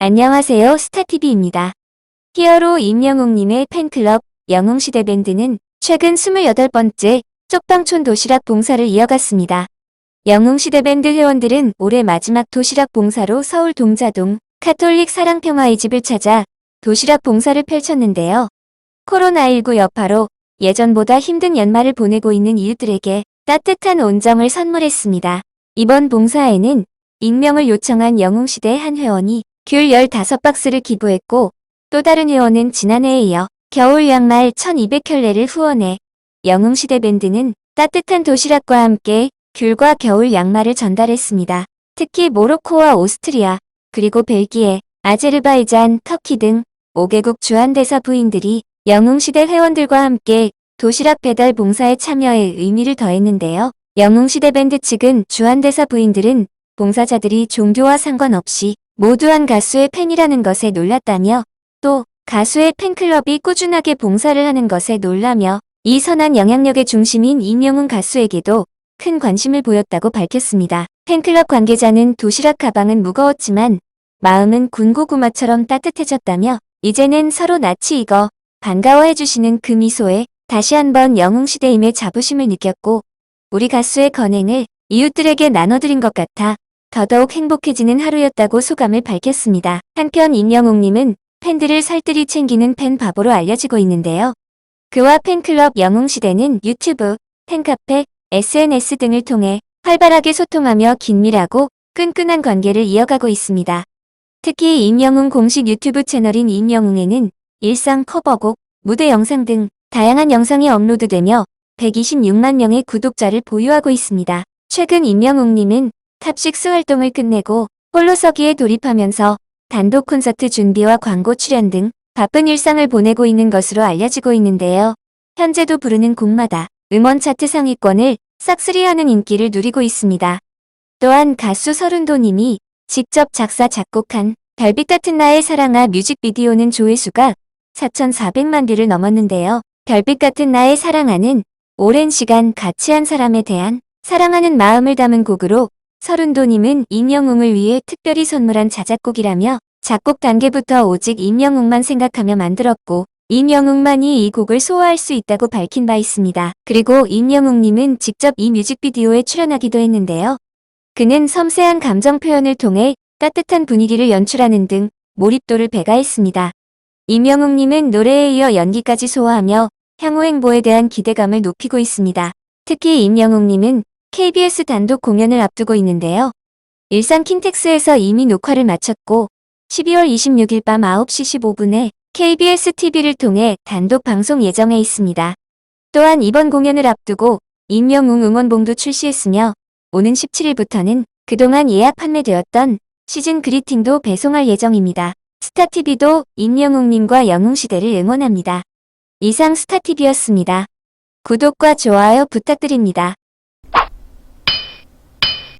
안녕하세요 스타TV입니다. 히어로 임영웅님의 팬클럽 영웅시대 밴드는 최근 28번째 쪽방촌 도시락 봉사를 이어갔습니다. 영웅시대 밴드 회원들은 올해 마지막 도시락 봉사로 서울 동자동 카톨릭 사랑평화의 집을 찾아 도시락 봉사를 펼쳤는데요. 코로나19 여파로 예전보다 힘든 연말을 보내고 있는 이웃들에게 따뜻한 온정을 선물했습니다. 이번 봉사에는 익명을 요청한 영웅시대 한 회원이 귤 15박스를 기부했고 또 다른 회원은 지난해에 이어 겨울 양말 1200켤레를 후원해 영웅시대 밴드는 따뜻한 도시락과 함께 귤과 겨울 양말을 전달했습니다. 특히 모로코와 오스트리아, 그리고 벨기에, 아제르바이잔, 터키 등 5개국 주한대사 부인들이 영웅시대 회원들과 함께 도시락 배달 봉사에 참여해 의미를 더했는데요. 영웅시대 밴드 측은 주한대사 부인들은 봉사자들이 종교와 상관없이 모두 한 가수의 팬이라는 것에 놀랐다며 또 가수의 팬클럽이 꾸준하게 봉사를 하는 것에 놀라며 이 선한 영향력의 중심인 임영웅 가수에게도 큰 관심을 보였다고 밝혔습니다. 팬클럽 관계자는 도시락 가방은 무거웠지만 마음은 군고구마처럼 따뜻해졌다며 이제는 서로 낯이 익어 반가워해주시는 그 미소에 다시 한번 영웅시대임의 자부심을 느꼈고 우리 가수의 건행을 이웃들에게 나눠드린 것 같아 더더욱 행복해지는 하루였다고 소감을 밝혔습니다. 한편 임영웅님은 팬들을 살뜰히 챙기는 팬 바보로 알려지고 있는데요. 그와 팬클럽 영웅시대는 유튜브, 팬카페, SNS 등을 통해 활발하게 소통하며 긴밀하고 끈끈한 관계를 이어가고 있습니다. 특히 임영웅 공식 유튜브 채널인 임영웅에는 일상 커버곡, 무대 영상 등 다양한 영상이 업로드되며 126만 명의 구독자를 보유하고 있습니다. 최근 임영웅님은 탑6 활동을 끝내고 홀로서기에 돌입하면서 단독 콘서트 준비와 광고 출연 등 바쁜 일상을 보내고 있는 것으로 알려지고 있는데요. 현재도 부르는 곡마다 음원 차트 상위권을 싹쓸이하는 인기를 누리고 있습니다. 또한 가수 서른도님이 직접 작사 작곡한 별빛 같은 나의 사랑아 뮤직비디오는 조회수가 4,400만 뷰를 넘었는데요. 별빛 같은 나의 사랑아는 오랜 시간 같이 한 사람에 대한 사랑하는 마음을 담은 곡으로 서른도님은 임영웅을 위해 특별히 선물한 자작곡이라며 작곡 단계부터 오직 임영웅만 생각하며 만들었고 임영웅만이 이 곡을 소화할 수 있다고 밝힌 바 있습니다. 그리고 임영웅님은 직접 이 뮤직비디오에 출연하기도 했는데요. 그는 섬세한 감정 표현을 통해 따뜻한 분위기를 연출하는 등 몰입도를 배가했습니다. 임영웅님은 노래에 이어 연기까지 소화하며 향후 행보에 대한 기대감을 높이고 있습니다. 특히 임영웅님은 KBS 단독 공연을 앞두고 있는데요. 일산 킨텍스에서 이미 녹화를 마쳤고 12월 26일 밤 9시 15분에 KBS TV를 통해 단독 방송 예정해 있습니다. 또한 이번 공연을 앞두고 임영웅 응원봉도 출시했으며 오는 17일부터는 그동안 예약 판매되었던 시즌 그리팅도 배송할 예정입니다. 스타TV도 임영웅님과 영웅시대를 응원합니다. 이상 스타TV였습니다. 구독과 좋아요 부탁드립니다.